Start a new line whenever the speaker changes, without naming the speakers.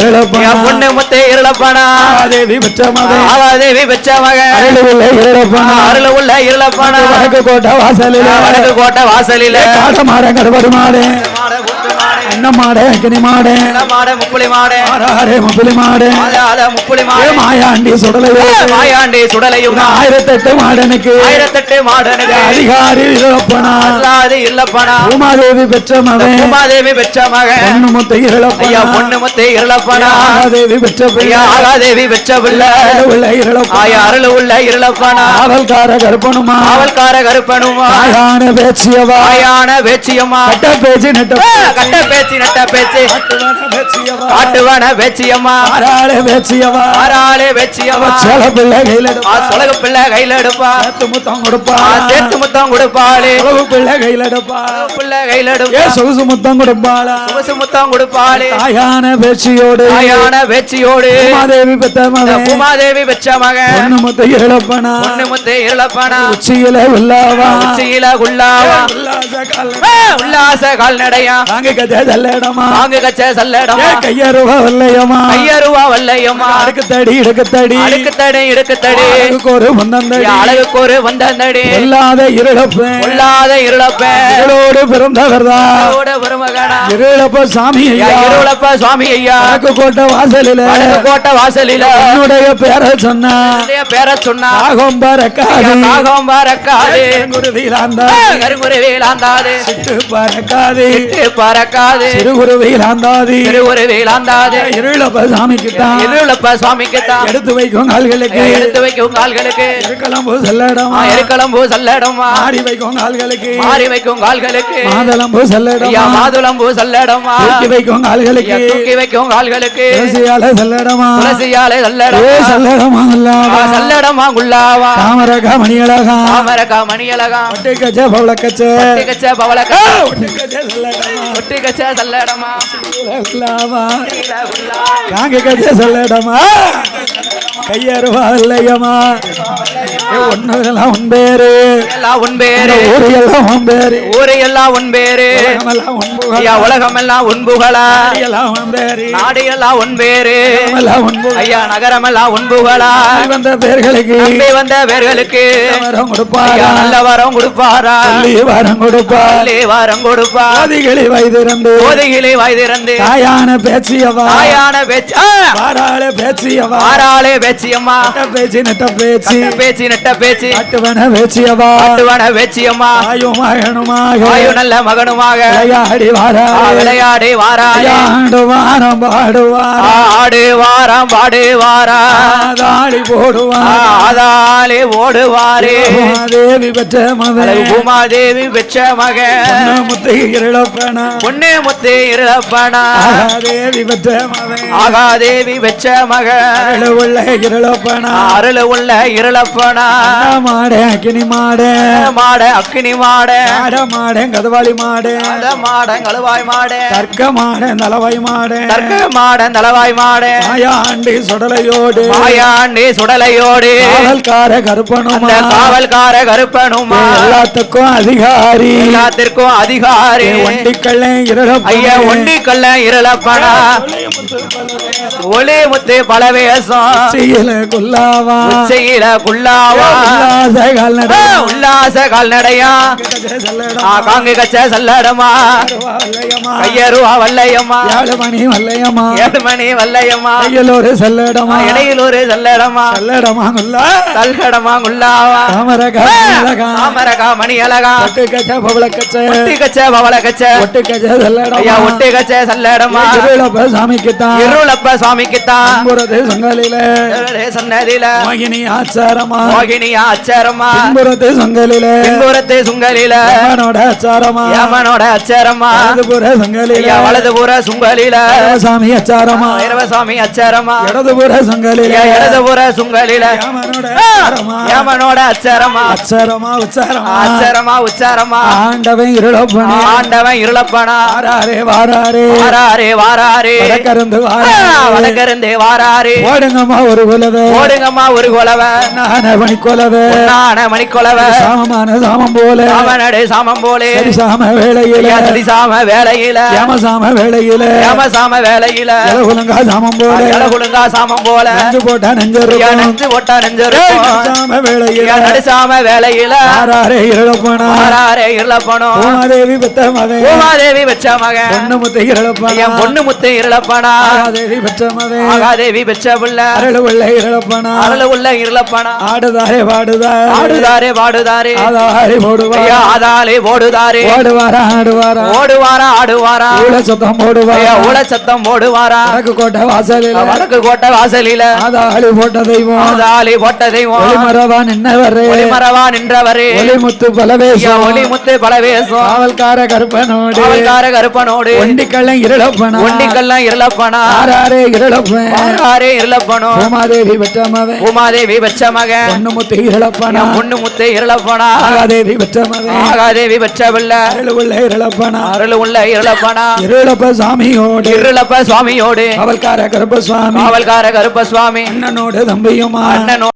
இழப்பா
என் பொண்ணு முத்தே இருளப்பனா
தேவி பெற்ற மகன்.
ஆவாதேவி பெற்ற மகன்.
அருளுள்ள இழப்பா
அருள் உள்ள இருளப்பனா
வடக்கு கோட்டை வாசலில்.
வடக்கு கோட்டை வாசலில.
காட மாட கருவடு மாடு
மாட முத்து மாடு முப்புளி மாடு
ஆறாரே
முப்புளி மாடு
மாயாண்டி சுடலையோ?
மாயாண்டி சுடலையும்
ஆயிரத்தெட்டு மாடனுக்கு.
ஆயிரத்தெட்டு மாடனுக்கு.
அதிகாரி இழப்பனா?
அல்லாது இல்லப்பனா
உமாதேவி பெற்ற மகன்.
உமாதேவி பெற்ற மகன்.
பொண்ணு முத்தை
ஐயா
இழப்பனா
பொண்ணு முத்தே இருளப்பனா
தேவி பெற்ற
ஐயா
பிள்ளை
ஆகாதேவி பெற்ற பிள்ளை.
உள்ள இழப்பா
ஆயா அருள் உள்ள இருளப்பனா
காவல்கார கருப்பனுமா?
காவல்கார கருப்பனுமா?
ஆயான பேச்சியவா?
ஆயான வேச்சியம்மா
கட்ட பேச்சு நெட்ட
கட்ட பேச்சு. நட்ட பேச்சு.
காட்டுவன ஆறாளே
ஆறாளே
சேல பிள்ளை கையில
சொலகு பிள்ளை கையில எடுப்பா
முத்தம் கொடுப்பா
ஆ சேர்த்து முத்தம் கொடுப்பாளே.
பிள்ளை கையில எடுப்பா
பிள்ளை கையில எடுப்பா
சொகுசு முத்தம் கொடுப்பாளா.
சொகுசு முத்தம் கொடுப்பாளே
தாயான பேச்சியோடு
ஆயான வேச்சியோடு
உமாதேவி பெத்த மகன்
பூமாதேவி பெற்ற மகன்.
பொண்ணு முத்த இழப்பனா.
பொண்ணு முத்தே இருளப்பனா
உச்சியில உள்ளாவா?
உச்சியில குள்ளாவா
உல்லாச கால
ஆ, உல்லாச கால்நடையா?
கதை தள்ளடமா
வாங்கு கச்ச சல்லடமா?
கையருவா வல்லையம்மா.
ஐயருவா வல்லையம்மா?
அடுக்கு தடி இடுக்கு தடி.
அடுக்கு தடி இடுக்கு தடி.
அழகுக்கு ஒரு முந்தந்தடி
அழகுக்கு ஒரு வந்தடி
இல்லாத இருளப்பேன்
கொள்ளாத இருளப்பேன்
இருளோடு பிறந்தவர்தான்
பெருமகனா
இருளப்ப சாமி
ஐயா, இருளப்ப சுவாமி ஐயா
வடக்கு கோட்டை வாசலில.
வடக்கு கோட்டை வாசலில.
என்னுடைய பேரை சொன்னா.
என்னுடைய பேர சொன்னா.
ஆகம்பரக்காது
நாகம் பறக்காது.
குருவீலாந்தா
கருங்குருவிலாந்தாது
சிட்டு பறக்காது.
பறக்காது.
சிறுகுருவீலாந்தாதி
திருவுருவிலாந்தாது
இருளப்ப சாமிக்கு தான்
இருளப்ப சுவாமிக்கு தான்
எடுத்து வைக்கும் கால்களுக்கு.
எடுத்து வைக்கும் கால்களுக்கு.
இருக்கலாம் போ செல்லடமா.
எருக்களம்பூ சல்லடமா.
மாறி வைக்கும் கால்களுக்கு.
மாறி வைக்கும் கால்களுக்கு.
மாதளம் போ
ஐயா
செல்லடமா
மாதுளம்பூ சல்லடமா.
தூக்கி வைக்கும் கால்களுக்கு.
தூக்கி வைக்கும் கால்களுக்கு.
துளசியால செல்லடமா.
துளசியாலே சல்லடமா.
செல்லடமா இல்லாவா
சல்லடமா குள்ளாவா
தாமரகா மணியழகா.
தாமரக்கா மணியழகா.
ஒட்டு கச்ச பவளக்கச்ச.
ஒட்டி கச்ச பவளக்கா
செல்லடமா.
ஒட்டி கச்ச சல்லடமா?
நாங்க கச்ச செல்லடமா? கையறுவா இல்லையம்மா ஒண்ணுலாம் உன் பேரு.
எல்லாம் உன் பேரு.
ஊரு எல்லாம் உன் பேரு.
ஊரு எல்லாம் உன் பேரு ஐயா உலகம் எல்லாம் உன் புகழா.
எல்லாம் உன் பேரு.
நாடு எல்லாம் உன் பேரு.
எல்லாம் உன்
ஐயா நகரம் எல்லாம் உன் புகழா.
வந்த பேர்களுக்கு.
நம்பி வந்த பேர்களுக்கு.
வரம் கொடுப்பாரா?
நல்ல வரம் கொடுப்பாரா?
வரம் கொடுப்பா
நல்லே வரம் கொடுப்பா
ஆதிகளி வயதிறந்து
போதையிலே வாய் திறந்து
தாயான பேச்சியவா?
தாயான பேச்சு!
வாராள பேச்சியவா?
ஆறாளே பேச்சியம்மா
பேச்சு நட்ட பேச்சு.
பேச்சு நட்ட பேச்சு.
காட்டுவன பேச்சியவா
காட்டுவன பேச்சியம்மா
ஆயும் மகனுமாக.
ஆயு நல்ல மகனுமாக.
விளையாடி
ஆ,
வாராளே
விளையாடி வாராளே
ஆண்டு வாரம் பாடுவார்.
ஆடு வாரம் பாடு வாரா
ஆதாளி
ஆ,
போடுவார்
ஆதாளே ஓடுவாரே.
தேவி பெற்ற மகன்.
பூமாதேவி பெற்ற மகன்.
முத்து இருளப்பனா.
பொண்ணு முத்து இருளப்பனா.
தேவி பெற்ற மகன்.
ஆகாதேவி பெற்ற மகன்.
உள்ள இருளப்பனா.
அருள் உள்ள இருளப்பனா.
மாட அக்கினி மாட.
மாட அக்கினி மாட.
மாட மாட கதவாளி மாட.
அத மாட கழுவாய் மாட.
தர்க்க மாட நலவாய் மாட.
தர்க்க மாட தலவாய் மாட.
மாயாண்டி சுடலையோடு.
மாயாண்டி சுடலையோடு.
காவல்கார கருப்பனுமா.
காவல்கார கருப்பனுமா.
எல்லாத்துக்கும் அதிகாரி.
எல்லாத்திற்கும் அதிகாரி.
வண்டிக்கல்ல இருளப்ப
ஐயா ஒண்டி கல்ல இருளப்பனா ஒளி முத்து பலவேசம்.
செய்யல குல்லாவா?
உச்சையில குள்ளாவா
உல்லாச கால்நடை.
ஆ, உல்லாச கால்நடையா? காங்கு கச்ச சல்லடமா? கையருவா வல்லையம்மா?
ஏழு மணி வல்லையம்மா.
ஏழு மணி வல்லையம்மா?
கையிலோரு செல்லடமா?
இடையில் ஒரு சல்லடமா?
செல்லடமா குல்லா?
சல்லடமா குள்ளாவா
தாமர காலகா
தாமரகா மணி அழகா
ஒட்டு கச்ச பவள கச்ச
ஒட்டி கச்ச பவள கச்ச
ஒட்டு கச்ச செல்லடமா?
ஒட்டி கச்ச சல்லடமா?
இருளப்ப சாமிக்கு தான்
இருளப்ப சுவாமிக்குத்தான்.
புறத்து சங்கலில.
சன்னதியில
மோகினி ஆச்சாரமா.
மோகினியா அச்சரமா
புறத்து சங்கலில.
பின்புறத்து சுங்கலில.
யமனோட ஆச்சாரமா.
யமனோட அச்சரமா
வலதுபுற சங்கலில.
வலதுபுற சுங்கலில.
சாமி அச்சாரமா
ஐரவசாமி அச்சரமா
இடதுபுற சங்கலில.
இடதுபுற சுங்கலில.
யமனோட ஆச்சாரமா.
அச்சாரமா
உச்சாரமா.
அச்சரமா உச்சாரமா.
ஆண்டவன் இருளப்பனே.
ஆண்டவன் இருளப்பனா.
வாராரே வாராரே.
வாராரே வாராரே.
வடக்கருந்து
ஆ,
வாராரே
வடக்கிருந்தே வாராரு.
ஓடுங்கம்மா ஒரு குலவே.
ஓடுங்கம்மா ஒரு குலவ.
நான மணி குலவே.
நான மணிக்குலவ
சாமமான சாமம் போல.
அவனடு சாமம் போலே.
சரி சாம வேளையில.
சதி சாம வேலையில
யம சாம வேளையில.
ஏம சாம வேலையில
இலகுலங்கா சாமம் போல.
இலகுலுங்கா சாமம் போல.
நெஞ்சு போட்டா
ஐயா
நெஞ்சரும்
நெஞ்சு ஒட்டா நெஞ்சரும்
சாம வேளையில.
ஐயா நடுசாம வேலையில
ஆறாரே இழப்பனா
ஆறாரே இருளப்பனும்
உமாதேவி பெத்த மகன்.
பூமாதேவி பெற்ற மகன்.
பொண்ணு முத்தை
என் பொண்ணு முத்து இருளப்பனா
ஆகாதேவி பெற்ற
பெற்ற பிள்ளை
அருள்
உள்ள இருளப்பனா.
ஆடுதாரே பாடுதா
ஆடுதாரே பாடுதாரே.
ஆதாரி
ஐயா ஆதாலே ஓடுதாரே
ஓடுவாரா ஆடுவாரா.
ஓடுவாரா ஆடுவாரா.
ஊழ சத்தம் போடுவா
ஐயா ஊழ சத்தம் ஓடுவாரா
வடக்கு கோட்டை வாசலில்.
வடக்கு கோட்டை வாசலில.
ஆதாளி போட்ட தெய்வம்.
ஆதாலே போட்ட தெய்வம்.
ஒளிமரவா நின்னவரே
ஒளிமரவா நின்றவரே.
ஒளிமுத்து பலவேசம்.
ஒளி முத்து பலவேசம்.
காவல்கார கருப்பனோடு.
காவல்கார கருப்பனோடு.
இருளப்பனா.
ஒண்டிக்கெல்லாம் இருளப்பனா.
ஆறாரே இருளப்பன்
ஆறாரே இருளப்பனும்
உமாதேவி பெற்ற மகன்
உமாதேவி பெற்ற மகன்
பொண்ணு முத்து இருளப்பனா
பொண்ணு முத்து இருளப்பனா
ஆகாதேவி பெற்ற மகன்
ஆகாதேவி பெற்ற பிள்ளை
அருள் உள்ள இருளப்பனா
அருள் உள்ள இருளப்பனா
இருளப்ப சாமியோடு
இருளப்ப சுவாமியோடு.
காவல்கார கருப்ப சுவாமி.
காவல்கார கருப்ப சுவாமி.
அண்ணனோடு தம்பியுமா?
அண்ணனோடு